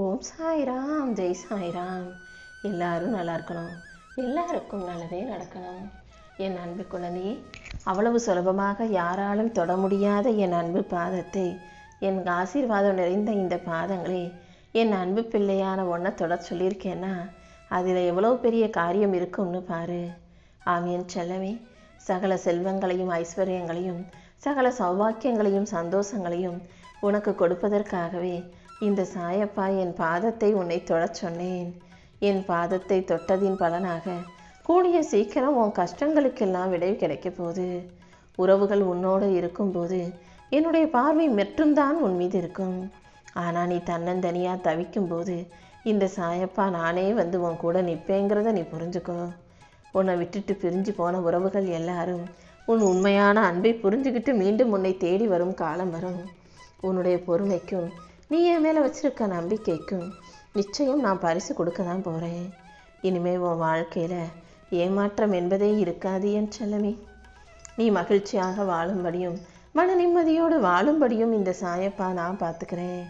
ஓம் சாய்ராம் ஜெய் சாய்ராம். எல்லாரும் நல்லா இருக்கணும். எல்லாருக்கும் நல்லதே நடக்கணும். என் அன்பு குழந்தையே அவ்வளவு சுலபமாக யாராலும் தொட முடியாத என் அன்பு பாதத்தை என் ஆசீர்வாதம் நிறைந்த இந்த பாதங்களே என் அன்பு பிள்ளையான ஒன்றை தொட சொல்லியிருக்கேன்னா அதில் எவ்வளோ பெரிய காரியம் இருக்கும்னு பாரு. ஆமியன் செல்லவே சகல செல்வங்களையும் ஐஸ்வர்யங்களையும் சகல சௌபாக்கியங்களையும் சந்தோஷங்களையும் உனக்கு கொடுப்பதற்காகவே இந்த சாயப்பா என் பாதத்தை உன்னை தொடச் சொன்னேன். என் பாதத்தை தொட்டதின் பலனாக கூடிய சீக்கிரம் உன் கஷ்டங்களுக்கெல்லாம் விடை கிடைக்கப் போகுது. உறவுகள் உன்னோடு இருக்கும்போது என்னுடைய பார்வை மட்டும்தான் உன் மீது இருக்கும். ஆனால் நீ தன்னந்தனியாக தவிக்கும்போது இந்த சாயப்பா நானே வந்து உன் கூட நிற்பேங்கிறத நீ புரிஞ்சுக்கோ. உன்னை விட்டுட்டு பிரிஞ்சு போன உறவுகள் எல்லாரும் உன் உண்மையான அன்பை புரிஞ்சுக்கிட்டு மீண்டும் உன்னை தேடி வரும் காலம் வரும். உன்னுடைய பொறுமைக்கும் நீ என் மேலே வச்சிருக்க நம்பிக்கைக்கும் நிச்சயம் நான் பரிசு கொடுக்க தான் போகிறேன் இனிமே உன் வாழ்க்கையில் ஏமாற்றம் என்பதே இருக்காது என் செல்லமே. நீ மகிழ்ச்சியாக வாழும்படியும் மன நிம்மதியோடு வாழும்படியும் இந்த சாயப்பா நான் பார்த்துக்கிறேன்.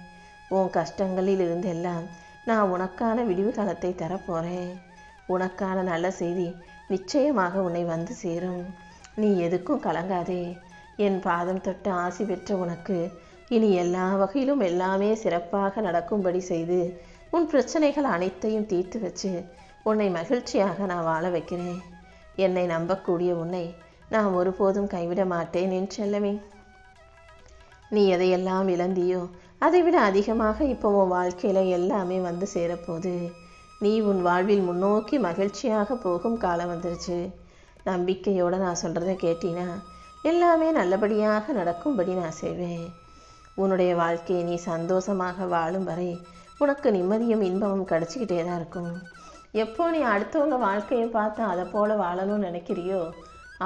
உன் கஷ்டங்களில் இருந்தெல்லாம் நான் உனக்கான விடிவு காலத்தை தரப்போகிறேன் உனக்கான நல்ல செய்தி நிச்சயமாக உன்னை வந்து சேரும். நீ எதுக்கும் கலங்காதே. என் பாதம் தொட்டு ஆசி பெற்ற உனக்கு இனி எல்லா வகையிலும் எல்லாமே சிறப்பாக நடக்கும்படி செய்து உன் பிரச்சனைகள் அனைத்தையும் தீர்த்து வச்சு உன்னை மகிழ்ச்சியாக நான் வாழ வைக்கிறேன். என்னை நம்பக்கூடிய உன்னை நான் ஒருபோதும் கைவிட மாட்டேன் என் செல்லமே. நீ எதையெல்லாம் இழந்தியோ அதை விட அதிகமாக இப்போ உன் வாழ்க்கையில் எல்லாமே வந்து சேரப்போகுது. நீ உன் வாழ்வில் முன்னோக்கி மகிழ்ச்சியாக போகும் காலம் வந்துருச்சு. நம்பிக்கையோடு நான் சொல்கிறத கேட்டினா எல்லாமே நல்லபடியாக நடக்கும்படி நான் செய்வேன். உன்னுடைய வாழ்க்கையை நீ சந்தோஷமாக வாழும் வரை உனக்கு நிம்மதியும் இன்பமும் கிடச்சிக்கிட்டே தான் இருக்கும். எப்போ நீ அடுத்தவங்க வாழ்க்கையை பார்த்து அதை போல் வாழணும்னு நினைக்கிறியோ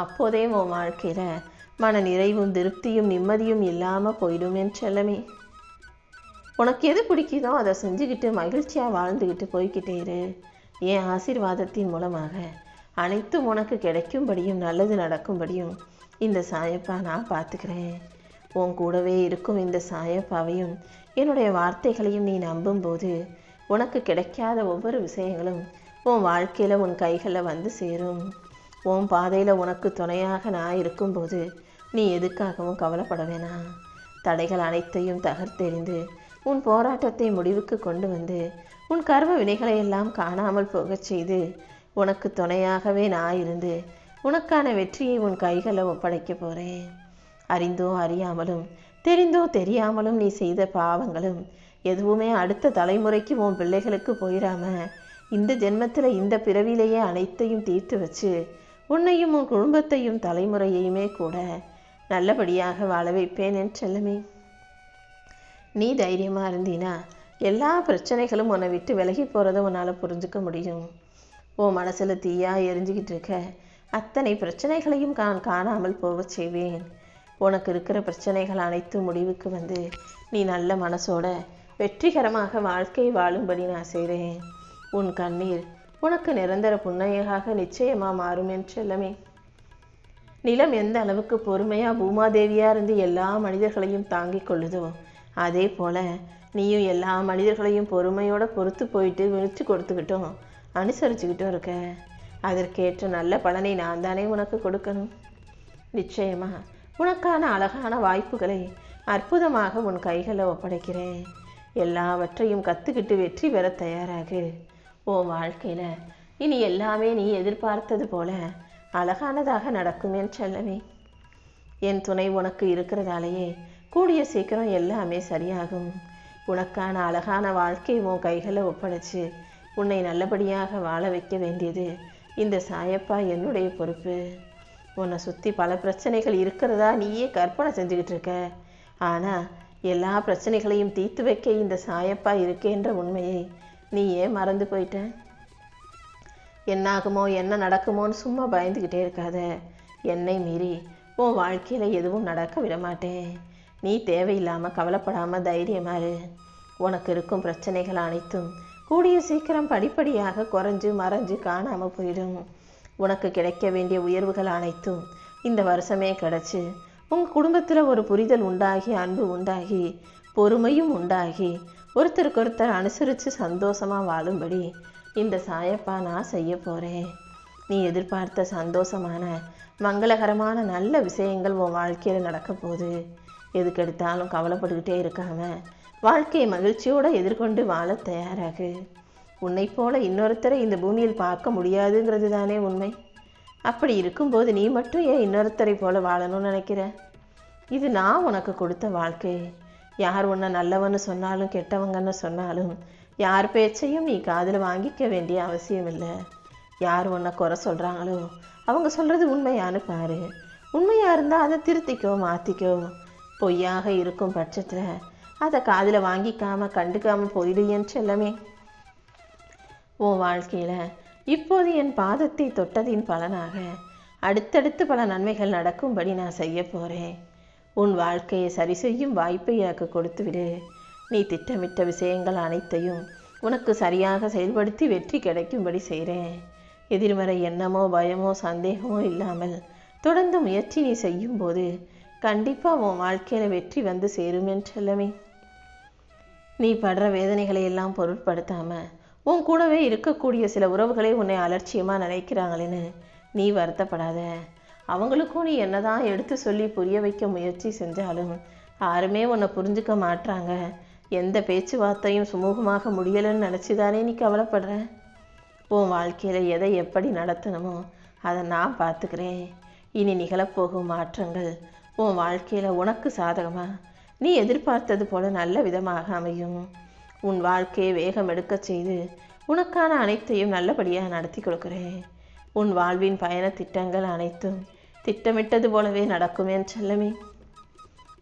அப்போதே உன் வாழ்க்கையில் மன நிறைவும் திருப்தியும் நிம்மதியும் இல்லாமல் போயிடும் என் செல்லமே. உனக்கு எது பிடிக்குதோ அதை செஞ்சுக்கிட்டு மகிழ்ச்சியாக வாழ்ந்துக்கிட்டு போய்கிட்டே இரு. என் ஆசீர்வாதத்தின் மூலமாக அனைத்தும் உனக்கு கிடைக்கும்படியும் நல்லது நடக்கும்படியும் இந்த சாயப்பா நான் பார்த்துக்கிறேன். உன் கூடவே இருக்கும் இந்த சாயப்பாவையும் என்னுடைய வார்த்தைகளையும் நீ நம்பும்போது உனக்கு கிடைக்காத ஒவ்வொரு விஷயங்களும் உன் வாழ்க்கையில் உன் கைகளில் வந்து சேரும். உன் பாதையில் உனக்கு துணையாக நான் இருக்கும்போது நீ எதுக்காகவும் கவலைப்பட வேணாம் தடைகள் அனைத்தையும் தகர்த்தெறிந்து உன் போராட்டத்தை முடிவுக்கு கொண்டு வந்து உன் கர்ம வினைகளை எல்லாம் காணாமல் போகச் செய்து உனக்கு துணையாகவே நான் இருந்து உனக்கான வெற்றியை உன் கைகளில் ஒப்படைக்க போகிறேன் அறிந்தோ அறியாமலும் தெரிந்தோ தெரியாமலும் நீ செய்த பாவங்களும் எதுவுமே அடுத்த தலைமுறைக்கு உன் பிள்ளைகளுக்கு போயிடாம இந்த ஜென்மத்தில் இந்த பிறவிலேயே அனைத்தையும் தீர்த்து வச்சு உன்னையும் உன் குடும்பத்தையும் தலைமுறையுமே கூட நல்லபடியாக வாழ வைப்பேன் என் செல்லமே. நீ தைரியமாக இருந்தீனா எல்லா பிரச்சனைகளும் உன்னை விட்டு விலகி போகிறத உன்னால் புரிஞ்சுக்க முடியும். உன் மனசில் தீயாக எரிஞ்சுக்கிட்டு இருக்க அத்தனை பிரச்சனைகளையும் நான் காணாமல் போகச் செய்வேன். உனக்கு இருக்கிற பிரச்சனைகள் அனைத்தும் முடிவுக்கு வந்து நீ நல்ல மனசோட வெற்றிகரமாக வாழ்க்கை வாழும்படி நான் செய்கிறேன் உன் கண்ணீர் உனக்கு நிரந்தர புன்னகையாக நிச்சயமாக மாறும் என் செல்லமே. நிலம் எந்த அளவுக்கு பொறுமையாக பூமாதேவியாக இருந்து எல்லா மனிதர்களையும் தாங்கிக் கொள்ளுதோ அதே போல் நீயும் எல்லா மனிதர்களையும் பொறுமையோட பொறுத்து போயிட்டு விழிச்சு கொடுத்துக்கிட்டோம் அனுசரிச்சுக்கிட்டும் இருக்க. அதற்கேற்ற நல்ல பலனை நான் தானே உனக்கு கொடுக்கணும். நிச்சயமாக உனக்கான அழகான வாய்ப்புகளை அற்புதமாக உன் கைகளில் ஒப்படைக்கிறேன். எல்லாவற்றையும் கற்றுக்கிட்டு வெற்றி பெற தயாராகு. உன் வாழ்க்கையில் இனி எல்லாமே நீ எதிர்பார்த்தது போல அழகானதாக நடக்கும் என் செல்லமே. என் துணை உனக்கு இருக்கிறதாலேயே கூடிய சீக்கிரம் எல்லாமே சரியாகும். உனக்கான அழகான வாழ்க்கை உன் கைகளை ஒப்படைச்சு உன்னை நல்லபடியாக வாழ வைக்க வேண்டியது இந்த சாயப்பா என்னுடைய பொறுப்பு. உன்னை சுற்றி பல பிரச்சனைகள் இருக்கிறதா நீயே கற்பனை செஞ்சுக்கிட்டு இருக்க. ஆனால் எல்லா பிரச்சனைகளையும் தீர்த்து வைக்க இந்த சாயப்பா இருக்கேன்ற உண்மையை நீ ஏன் மறந்து போயிட்ட? என்னாகுமோ என்ன நடக்குமோன்னு சும்மா பயந்துக்கிட்டே இருக்காத. என்னை மீறி உன் வாழ்க்கையில் எதுவும் நடக்க விட மாட்டேன் நீ தேவையில்லாமல் கவலைப்படாமல் தைரியமாறு உனக்கு இருக்கும் பிரச்சனைகள் அனைத்தும் கூடிய சீக்கிரம் படிப்படியாக குறைஞ்சு மறைஞ்சு காணாமல் போயிடும். உனக்கு கிடைக்க வேண்டிய உயர்வுகள் அனைத்தும் இந்த வருஷமே கிடச்சி உங்கள் குடும்பத்தில் ஒரு புரிதல் உண்டாகி அன்பு உண்டாகி பொறுமையும் உண்டாகி ஒருத்தருக்கொருத்தர் அனுசரித்து சந்தோஷமாக வாழும்படி இந்த சாயப்பா நான் செய்ய போகிறேன் நீ எதிர்பார்த்த சந்தோஷமான மங்களகரமான நல்ல விஷயங்கள் உன் வாழ்க்கையில் நடக்க போகுது. எதுக்கெடுத்தாலும் கவலைப்பட்டுக்கிட்டே இருக்காம வாழ்க்கையை மகிழ்ச்சியோடு எதிர்கொண்டு வாழ தயாராகு. உன்னை போல இன்னொருத்தரை இந்த பூமியில் பார்க்க முடியாதுங்கிறது தானே உண்மை. அப்படி இருக்கும்போது நீ மட்டும் ஏன் இன்னொருத்தரை போல வாழணும்னு நினைக்கிற? இது நான் உனக்கு கொடுத்த வாழ்க்கை. யார் உன்னை நல்லவன்னு சொன்னாலும் கெட்டவங்கன்னு சொன்னாலும் யார் பேச்சையும் நீ காதில் வாங்கிக்க வேண்டிய அவசியம் இல்லை. யார் உன்னை குறை சொல்கிறாங்களோ அவங்க சொல்கிறது உண்மையானு பாரு. உண்மையாக இருந்தால் அதை திருத்திக்கோ மாற்றிக்கோ பொய்யாக இருக்கும் பட்சத்தில் அதை காதில் வாங்கிக்காம கண்டுக்காமல் போயிடு என் செல்லமே. உன் வாழ்க்கையில். இப்போது என் பாதத்தை தொட்டதின் பலனாக அடுத்தடுத்து பல நன்மைகள் நடக்கும்படி நான் செய்ய போகிறேன் உன் வாழ்க்கையை சரி செய்யும் வாய்ப்பை எனக்கு கொடுத்து விடு. நீ திட்டமிட்ட விஷயங்கள் அனைத்தையும் உனக்கு சரியாக செயல்படுத்தி வெற்றி கிடைக்கும்படி செய்கிறேன் எதிர்மறை எண்ணமோ பயமோ சந்தேகமோ இல்லாமல் தொடர்ந்து முயற்சி நீ செய்யும்போது கண்டிப்பாக உன் வாழ்க்கையில் வெற்றி வந்து சேரும் என் நீ படுற வேதனைகளை எல்லாம் பொருட்படுத்தாமல் உன் கூடவே இருக்கக்கூடிய சில உறவுகளே உன்னை அலட்சியமாக நினைக்கிறாங்களேன்னு நீ வருத்தப்படாத. அவங்களுக்கும் நீ என்னதான் எடுத்து சொல்லி புரிய வைக்க முயற்சி செஞ்சாலும் யாருமே உன்னை புரிஞ்சுக்க மாட்றாங்க. எந்த பேச்சுவார்த்தையும் சுமூகமாக முடியலைன்னு நினச்சிதானே நீ கவலைப்படுற? உன் வாழ்க்கையில் எதை எப்படி நடத்தணுமோ அதை நான் பார்த்துக்கிறேன். இனி நிகழப்போகும் மாற்றங்கள் உன் வாழ்க்கையில் உனக்கு சாதகமாக நீ எதிர்பார்த்தது போல நல்ல விதமாக அமையும். உன் வாழ்க்கையை வேகம் எடுக்கச் செய்து உனக்கான அனைத்தையும் நல்லபடியாக நடத்தி கொடுக்குறேன். உன் வாழ்வின் பயண திட்டங்கள் அனைத்தும் திட்டமிட்டது போலவே நடக்கும் என் செல்லமே.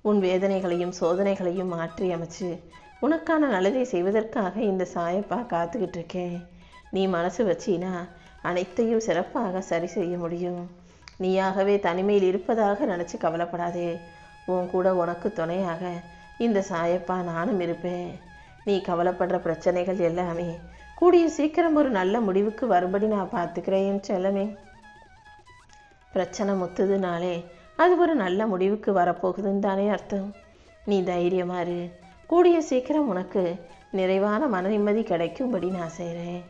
உன் வேதனைகளையும் சோதனைகளையும் மாற்றி அமைச்சு உனக்கான நல்லதை செய்வதற்காக இந்த சாயப்பா காத்துக்கிட்டு இருக்கேன். நீ மனசு வச்சினா அனைத்தையும் சிறப்பாக சரி செய்ய முடியும். நீயாகவே தனிமையில் இருப்பதாக நினச்சி கவலைப்படாதே. உன் கூட உனக்கு துணையாக இந்த சாயப்பா நானும் இருப்பேன். நீ கவலைப்படுற பிரச்சனைகள் எல்லாமே கூடிய சீக்கிரம் ஒரு நல்ல முடிவுக்கு வரும்படி நான் பார்த்துக்கிறேன் செல்லமே. பிரச்சனை முத்துதுனாலே அது ஒரு நல்ல முடிவுக்கு வரப்போகுதுன்னு தானே அர்த்தம். நீ தைரியமா இரு. கூடிய சீக்கிரம் உனக்கு நிறைவான மன நிம்மதி கிடைக்கும்படி நான் செய்கிறேன்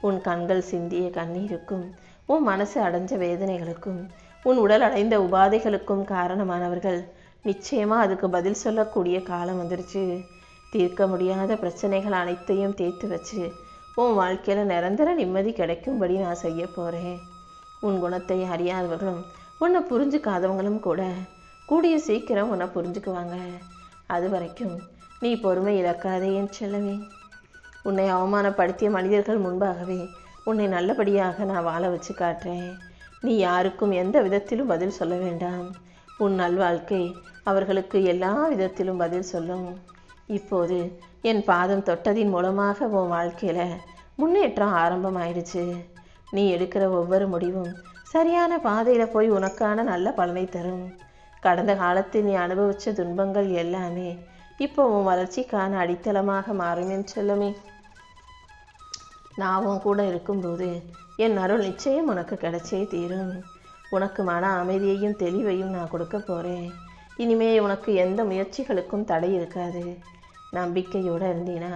உன் கண்கள் சிந்திய கண்ணீருக்கும் உன் மனசு அடைஞ்ச வேதனைகளுக்கும் உன் உடல் அடைந்த உபாதைகளுக்கும் காரணமானவர்கள் நிச்சயமாக அதுக்கு பதில் சொல்லக்கூடிய காலம் வந்துருச்சு. தீர்க்க முடியாத பிரச்சனைகள் அனைத்தையும் தீர்த்து வச்சு உன் வாழ்க்கையில் நிரந்தர நிம்மதி கிடைக்கும்படி நான் செய்ய போகிறேன் உன் குணத்தை அறியாதவர்களும் உன்னை புரிஞ்சுக்காதவங்களும் கூட கூடிய சீக்கிரம் உன்னை புரிஞ்சுக்குவாங்க. அது வரைக்கும் நீ பொறுமை இழக்காதே என் செல்லவே உன்னை அவமானப்படுத்திய மனிதர்கள் முன்பாகவே உன்னை நல்லபடியாக நான் வாழ வச்சு காட்டுறேன். நீ யாருக்கும் எந்த விதத்திலும் பதில் சொல்ல வேண்டாம். உன் நல்வாழ்க்கை அவர்களுக்கு எல்லா விதத்திலும் பதில் சொல்லும். இப்போது என் பாதம் தொட்டதின் மூலமாக உன் வாழ்க்கையில் முன்னேற்றம் ஆரம்பமாயிடுச்சு. நீ எடுக்கிற ஒவ்வொரு முடிவும் சரியான பாதையில் போய் உனக்கான நல்ல பலனை தரும். கடந்த காலத்தில் நீ அனுபவித்த துன்பங்கள் எல்லாமே இப்போ உன் வளர்ச்சிக்கான அடித்தளமாக மாறும் என் சொல்லுமே. நான் உன் கூட இருக்கும்போது என் அருள் நிச்சயம் உனக்கு கிடைச்சே தீரும். உனக்கு மன அமைதியையும் தெளிவையும் நான் கொடுக்க போகிறேன் இனிமே உனக்கு எந்த முயற்சிகளுக்கும் தடை இருக்காது. நம்பிக்கையோடு இருந்தீனா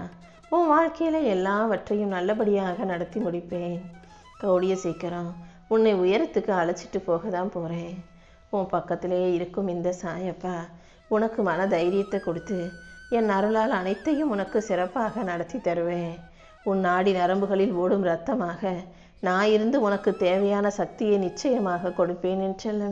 உன் வாழ்க்கையில் எல்லாவற்றையும் நல்லபடியாக நடத்தி முடிப்பேன். கூடிய சீக்கிரம் உன்னை உயரத்துக்கு அழைச்சிட்டு போக தான் போகிறேன் உன் பக்கத்திலே இருக்கும் இந்த சாயப்பா உனக்கு மன தைரியத்தை கொடுத்து என் அருளால் அனைத்தையும் உனக்கு சிறப்பாக நடத்தி தருவேன். உன் நாடி நரம்புகளில் ஓடும் ரத்தமாக நான் இருந்து உனக்கு தேவையான சக்தியை நிச்சயமாக கொடுப்பேன் என்று